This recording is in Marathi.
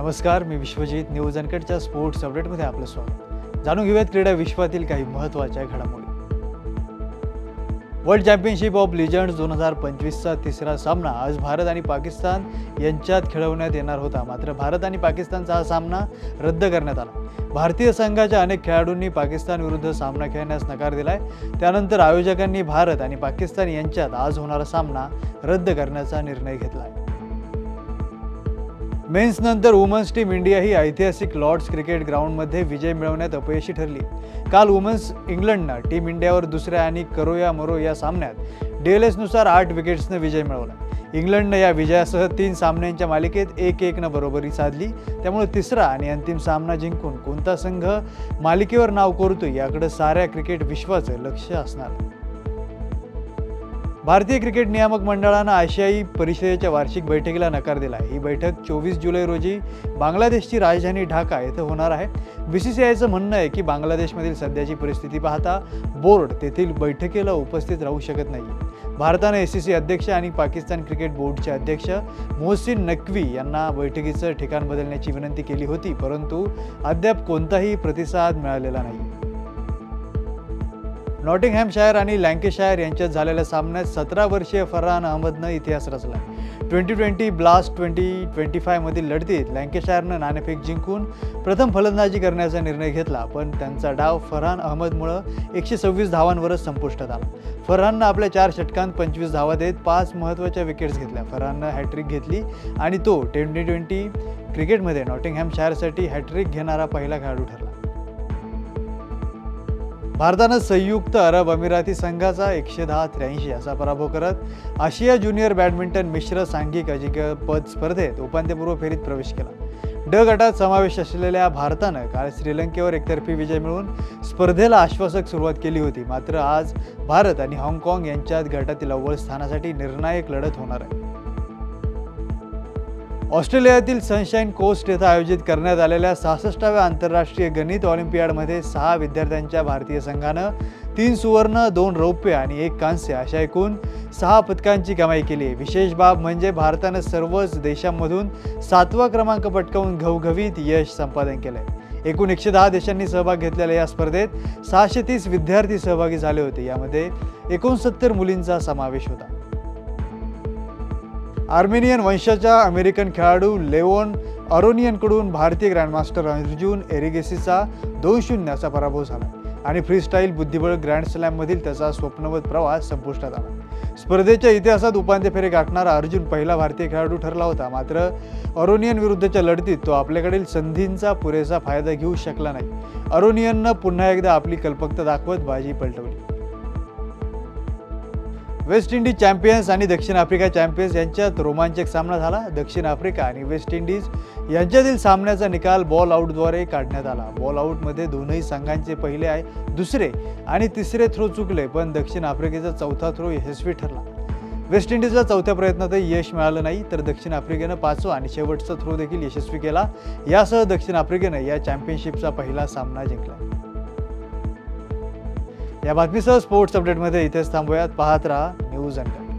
नमस्कार मी विश्वजित न्यूज अनकटच्या स्पोर्ट्स अपडेटमध्ये आपलं स्वागत. जाणून घेऊयात क्रीडा विश्वातील काही महत्त्वाच्या घडामोडी. वर्ल्ड चॅम्पियनशिप ऑफ लिजंड्स दोन हजार पंचवीसचा तिसरा सामना आज भारत आणि पाकिस्तान यांच्यात खेळवण्यात येणार होता. मात्र भारत आणि पाकिस्तानचा हा सामना रद्द करण्यात आला. भारतीय संघाच्या अनेक खेळाडूंनी पाकिस्तान विरुद्ध सामना खेळण्यास नकार दिलाय. त्यानंतर आयोजकांनी भारत आणि पाकिस्तान यांच्यात आज होणारा सामना रद्द करण्याचा निर्णय घेतला आहे मेन्सनंतर वुमन्स टीम इंडिया ही ऐतिहासिक लॉर्ड्स क्रिकेट ग्राउंडमध्ये विजय मिळवण्यात अपयशी ठरली. काल वुमन्स इंग्लंडनं टीम इंडियावर दुसऱ्या आणि करो या मरो या सामन्यात डी एल एसनुसार आठ विकेट्सनं विजय मिळवला. इंग्लंडनं या विजयासह तीन सामन्यांच्या मालिकेत एक एकनं बरोबरी साधली. त्यामुळे तिसरा आणि अंतिम सामना जिंकून कोणता संघ मालिकेवर नाव कोरतो याकडे साऱ्या क्रिकेट विश्वाचं लक्ष असणार. आहे. भारतीय क्रिकेट नियामक मंडळानं आशियाई परिषदेच्या वार्षिक बैठकीला नकार दिला आहे. ही बैठक चोवीस जुलै रोजी बांगलादेशची राजधानी ढाका येथे होणार आहे. बी सी सी आयचं म्हणणं आहे की बांगलादेशमधील सध्याची परिस्थिती पाहता बोर्ड तेथील बैठकीला उपस्थित राहू शकत नाही. भारतानं ए सी सी अध्यक्ष आणि पाकिस्तान क्रिकेट बोर्डचे अध्यक्ष मोहसिन नक्वी यांना बैठकीचं ठिकाण बदलण्याची विनंती केली होती परंतु अद्याप कोणताही प्रतिसाद मिळालेला नाही. नॉटिंगहॅमशायर आणि लँकेशायर यांच्यात झालेल्या सामन्यात सतरा वर्षीय फरहान अहमदनं इतिहास रचला. Twenty twenty blast twenty twenty फायमधील लढतीत लँकेशायरनं नाणेफेक जिंकून प्रथम फलंदाजी करण्याचा निर्णय घेतला पण त्यांचा डाव फरहान अहमदमुळं एकशे सव्वीस धावांवरच संपुष्टात आला. फरहाननं आपल्या चार षटकांत पंचवीस धावा देत पाच महत्त्वाच्या विकेट्स घेतल्या. फरहाननं हॅट्रिक घेतली आणि तो ट्वेंटी ट्वेंटी क्रिकेटमध्ये नॉटिंगहॅमशायरसाठी हॅट्रिक घेणारा पहिला खेळाडू ठरला. भारतानं संयुक्त अरब अमिराती संघाचा एकशे दहा त्र्याऐंशी असा पराभव करत आशिया ज्युनियर बॅडमिंटन मिश्र सांघिक अजिंक्यपद स्पर्धेत उपांत्यपूर्व फेरीत प्रवेश केला. ड गटात समावेश असलेल्या भारतानं काल श्रीलंकेवर एकतर्फी विजय मिळवून स्पर्धेला आश्वासक सुरुवात केली होती. मात्र आज भारत आणि हाँगकाँग यांच्यात गटातील अव्वल स्थानासाठी निर्णायक लढत होणार आहे. ऑस्ट्रेलियातील सनशाईन कोस्ट येथे आयोजित करण्यात आलेल्या सहासष्टाव्या आंतरराष्ट्रीय गणित ऑलिम्पियाडमध्ये सहा विद्यार्थ्यांच्या भारतीय संघानं तीन सुवर्ण दोन रौप्य आणि एक कांस्य अशा एकूण सहा पदकांची कमाई केली आहे. विशेष बाब म्हणजे भारतानं सर्वच देशांमधून सातवा क्रमांक पटकावून घवघवीत यश संपादन केलं आहे एकूण एकशे दहा देशांनी सहभाग घेतलेल्या या स्पर्धेत सहाशे तीस विद्यार्थी सहभागी झाले होते. यामध्ये एकोणसत्तर मुलींचा समावेश होता. आर्मेनियन वंशाच्या अमेरिकन खेळाडू लेवॉन अरोनियनकडून भारतीय ग्रँडमास्टर अर्जुन एरिगेसीचा दोन शून्याचा पराभव झाला आणि फ्रीस्टाईल बुद्धिबळ ग्रँड स्लॅममधील त्याचा स्वप्नवत प्रवास संपुष्टात आला. स्पर्धेच्या इतिहासात उपांत्य फेरी गाठणारा अर्जुन पहिला भारतीय खेळाडू ठरला होता. मात्र अरोनियन विरुद्धच्या लढतीत तो आपल्याकडील संधींचा पुरेसा फायदा घेऊ शकला नाही. अरोनियननं पुन्हा एकदा आपली कल्पकता दाखवत बाजी पलटवली. वेस्ट इंडिज चॅम्पियन्स आणि दक्षिण आफ्रिका चॅम्पियन्स यांच्यात रोमांचक सामना झाला. दक्षिण आफ्रिका आणि वेस्ट इंडिज यांच्यातील सामन्याचा निकाल बॉल आऊटद्वारे काढण्यात आला. बॉल आऊटमध्ये दोनही संघांचे पहिले आहे दुसरे आणि तिसरे थ्रो चुकले पण दक्षिण आफ्रिकेचा चौथा थ्रो यशस्वी ठरला. वेस्ट इंडिजला चौथ्या प्रयत्नातही यश मिळालं नाही तर दक्षिण आफ्रिकेनं पाचवा आणि शेवटचा थ्रो देखील यशस्वी केला. यासह दक्षिण आफ्रिकेनं या चॅम्पियनशिपचा पहिला सामना जिंकला. या बातमीसह स्पोर्ट्स अपडेटमध्ये इथेच थांबूयात. पाहत राहा न्यूज अँड